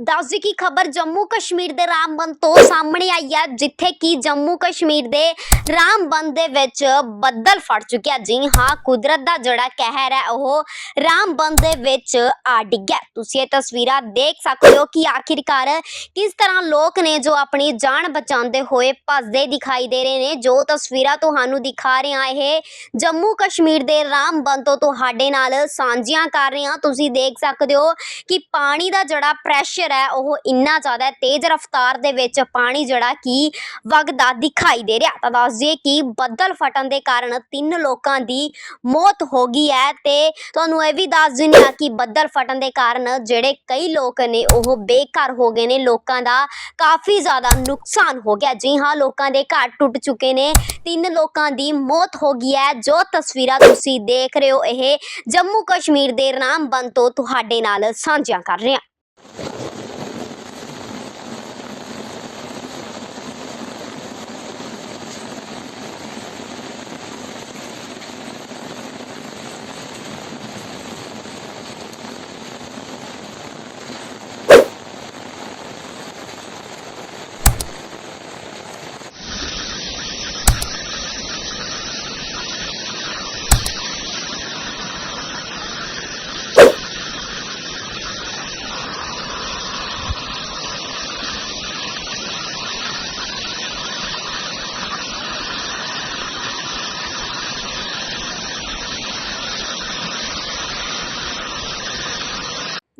ਦੱਸਦੀ ਕੀ ਖਬਰ? ਜੰਮੂ ਕਸ਼ਮੀਰ ਦੇ ਰਾਮਬਨ ਤੋਂ ਸਾਹਮਣੇ ਆਈ ਹੈ ਜਿੱਥੇ ਕਿ ਜੰਮੂ ਕਸ਼ਮੀਰ ਦੇ ਰਾਮਬਨ ਦੇ ਵਿੱਚ ਬੱਦਲ ਫਟ ਚੁੱਕਿਆ। ਜੀ ਹਾਂ, ਕੁਦਰਤ ਦਾ ਜਿਹੜਾ ਕਹਿਰ ਹੈ, ਉਹ ਰਾਮਬਨ ਦੇ ਵਿੱਚ ਆ ਡਿੱਗਿਆ। ਤੁਸੀਂ ਇਹ ਤਸਵੀਰਾਂ ਦੇਖ ਸਕਦੇ ਹੋ ਕਿ ਆਖਿਰਕਾਰ ਕਿਸ ਤਰ੍ਹਾਂ ਲੋਕ ਨੇ ਜੋ ਆਪਣੀ ਜਾਨ ਬਚਾਉਂਦੇ ਹੋਏ ਭੱਜਦੇ ਦਿਖਾਈ ਦੇ ਰਹੇ ਨੇ, ਜੋ ਤਸਵੀਰਾਂ ਤੁਹਾਨੂੰ ਦਿਖਾ ਰਹੇ ਹਾਂ ਇਹ ਜੰਮੂ ਕਸ਼ਮੀਰ ਦੇ ਰਾਮਬਨ ਤੋਂ ਤੁਹਾਡੇ ਨਾਲ ਸਾਂਝੀਆਂ ਕਰ ਰਹੇ। ਹਾਂ ਤੁਸੀਂ ਦੇਖ ਸਕਦੇ ਹੋ ਕਿ ਪਾਣੀ ਦਾ ਜਿਹੜਾ ਪ੍ਰੈਸ਼ਰ ਹੈ, ਉਹ ਇੰਨਾ ਜ਼ਿਆਦਾ ਤੇਜ਼ ਰਫ਼ਤਾਰ ਦੇ ਵਿੱਚ ਪਾਣੀ ਜਿਹੜਾ ਕਿ ਵਗਦਾ ਦਿਖਾਈ ਦੇ ਰਿਹਾ। ਤਾਂ ਦੱਸ ਦਈਏ ਕਿ ਬੱਦਲ ਫਟਣ ਦੇ ਕਾਰਨ ਤਿੰਨ ਲੋਕਾਂ ਦੀ ਮੌਤ ਹੋ ਗਈ ਹੈ ਤੇ ਤੁਹਾਨੂੰ ਇਹ ਵੀ ਦੱਸ ਦਿੰਦੇ ਹਾਂ ਕਿ ਬੱਦਲ ਫਟਣ ਦੇ ਕਾਰਨ ਜਿਹੜੇ ਕਈ ਲੋਕ ਨੇ, ਉਹ ਬੇਘਰ ਹੋ ਗਏ ਨੇ। ਲੋਕਾਂ ਦਾ ਕਾਫੀ ਜ਼ਿਆਦਾ ਨੁਕਸਾਨ ਹੋ ਗਿਆ। ਜੀ ਹਾਂ, ਲੋਕਾਂ ਦੇ ਘਰ ਟੁੱਟ ਚੁੱਕੇ ਨੇ। ਤਿੰਨ ਲੋਕਾਂ ਦੀ ਮੌਤ ਹੋ ਗਈ ਹੈ। ਜੋ ਤਸਵੀਰਾਂ ਤੁਸੀਂ ਦੇਖ ਰਹੇ ਹੋ, ਇਹ ਜੰਮੂ ਕਸ਼ਮੀਰ ਦੇ ਰਾਮਬਨ ਤੋਂ ਤੁਹਾਡੇ ਨਾਲ ਸਾਂਝੀਆਂ ਕਰ ਰਹੇ ਹਾਂ।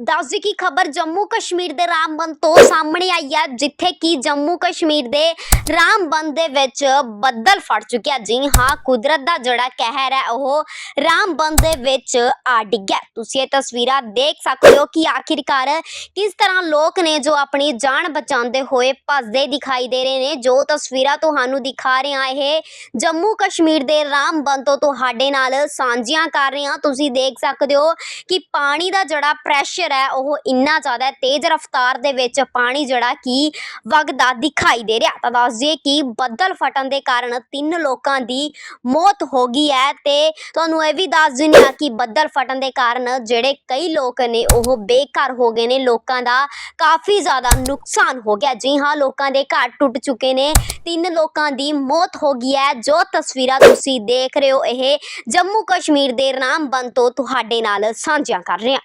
ਦੱਸਦੀ ਕਿ ਖਬਰ ਜੰਮੂ ਕਸ਼ਮੀਰ ਦੇ ਰਾਮਬਨ ਤੋਂ ਸਾਹਮਣੇ ਆਈ ਹੈ ਜਿੱਥੇ ਕਿ ਜੰਮੂ ਕਸ਼ਮੀਰ ਦੇ ਰਾਮਬਨ ਦੇ ਵਿੱਚ ਬੱਦਲ ਫਟ ਚੁੱਕਿਆ। ਜੀ ਹਾਂ, ਕੁਦਰਤ ਦਾ ਜਿਹੜਾ ਕਹਿਰ ਹੈ, ਉਹ ਰਾਮਬਨ ਦੇ ਵਿੱਚ ਆ ਡਿੱਗਿਆ। ਤੁਸੀਂ ਇਹ ਤਸਵੀਰਾਂ ਦੇਖ ਸਕਦੇ ਹੋ ਕਿ ਆਖਿਰਕਾਰ ਕਿਸ ਤਰ੍ਹਾਂ ਲੋਕ ਨੇ ਜੋ ਆਪਣੀ ਜਾਨ ਬਚਾਉਂਦੇ ਹੋਏ ਭੱਜਦੇ ਦਿਖਾਈ ਦੇ ਰਹੇ ਨੇ, ਜੋ ਤਸਵੀਰਾਂ ਤੁਹਾਨੂੰ ਦਿਖਾ ਰਹੇ ਹਾਂ ਇਹ ਜੰਮੂ ਕਸ਼ਮੀਰ ਦੇ ਰਾਮਬਨ ਤੋਂ ਤੁਹਾਡੇ ਨਾਲ ਸਾਂਝੀਆਂ ਕਰ ਰਹੇ। ਹਾਂ ਤੁਸੀਂ ਦੇਖ ਸਕਦੇ ਹੋ ਕਿ ਪਾਣੀ ਦਾ ਜਿਹੜਾ ਪ੍ਰੈਸ਼ਰ ਹੈ, ਉਹ ਇੰਨਾ ਜ਼ਿਆਦਾ ਤੇਜ਼ ਰਫ਼ਤਾਰ ਦੇ ਵਿੱਚ ਪਾਣੀ ਜਿਹੜਾ ਕਿ ਵਗਦਾ ਦਿਖਾਈ ਦੇ ਰਿਹਾ। ਤਾਂ ਦੱਸ ਦਈਏ ਕਿ ਬੱਦਲ ਫਟਣ ਦੇ ਕਾਰਨ ਤਿੰਨ ਲੋਕਾਂ ਦੀ ਮੌਤ ਹੋ ਗਈ ਹੈ ਤੇ ਤੁਹਾਨੂੰ ਇਹ ਵੀ ਦੱਸ ਦਿੰਦੇ ਹਾਂ ਕਿ ਬੱਦਲ ਫਟਣ ਦੇ ਕਾਰਨ ਜਿਹੜੇ ਕਈ ਲੋਕ ਨੇ, ਉਹ ਬੇਘਰ ਹੋ ਗਏ ਨੇ। ਲੋਕਾਂ ਦਾ ਕਾਫੀ ਜ਼ਿਆਦਾ ਨੁਕਸਾਨ ਹੋ ਗਿਆ। ਜੀ ਹਾਂ, ਲੋਕਾਂ ਦੇ ਘਰ ਟੁੱਟ ਚੁੱਕੇ ਨੇ। ਤਿੰਨ ਲੋਕਾਂ ਦੀ ਮੌਤ ਹੋ ਗਈ ਹੈ। ਜੋ ਤਸਵੀਰਾਂ ਤੁਸੀਂ ਦੇਖ ਰਹੇ ਹੋ, ਇਹ ਜੰਮੂ ਕਸ਼ਮੀਰ ਦੇ ਰਾਮਬਨ ਤੋਂ ਤੁਹਾਡੇ ਨਾਲ ਸਾਂਝੀਆਂ ਕਰ ਰਹੇ ਹਾਂ।